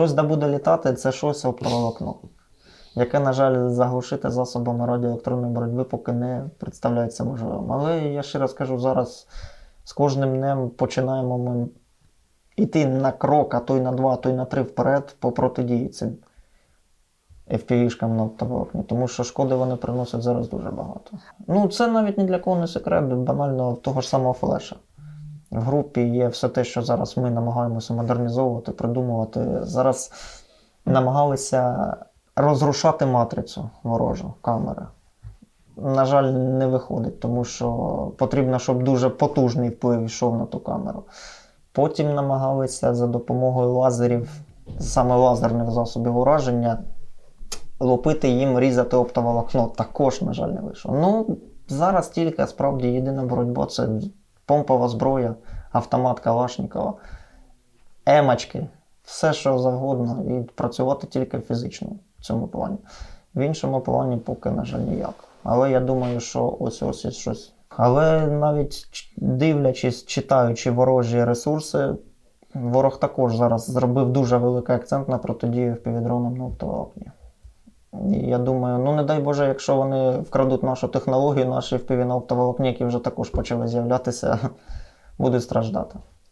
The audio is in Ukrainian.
Щось де буде літати, це щось оптоволокно, яке, на жаль, заглушити засобами радіоелектронної боротьби поки не представляється можливим. Але я ще раз кажу, зараз з кожним днем починаємо ми йти на крок, а то й на два, а то й на три вперед по протидії цим FPV-шкам на оптоволокні, тому що шкоди вони приносять зараз дуже багато. Ну, це навіть ні для кого не секрет, банально того ж самого флеша. В групі є все те, що зараз ми намагаємося модернізовувати, придумувати. Зараз намагалися розрушати матрицю ворожу камери. На жаль, не виходить, тому що потрібно, щоб дуже потужний вплив йшов на ту камеру. Потім намагалися за допомогою лазерів, саме лазерних засобів ураження, лупити їм, різати оптоволокно. Також, на жаль, не вийшло. Ну, зараз тільки справді єдина боротьба це помпова зброя, автомат Калашникова, емочки, все що завгодно, і працювати тільки фізично в цьому плані. В іншому плані поки, на жаль, ніяк. Але я думаю, що ось ось щось. Але навіть дивлячись, читаючи ворожі ресурси, ворог також зараз зробив дуже великий акцент на протидію впівдронам на оптоволокні. Я думаю, ну не дай Боже, якщо вони вкрадуть нашу технологію, наші впіві які вже також почали з'являтися, будуть страждати.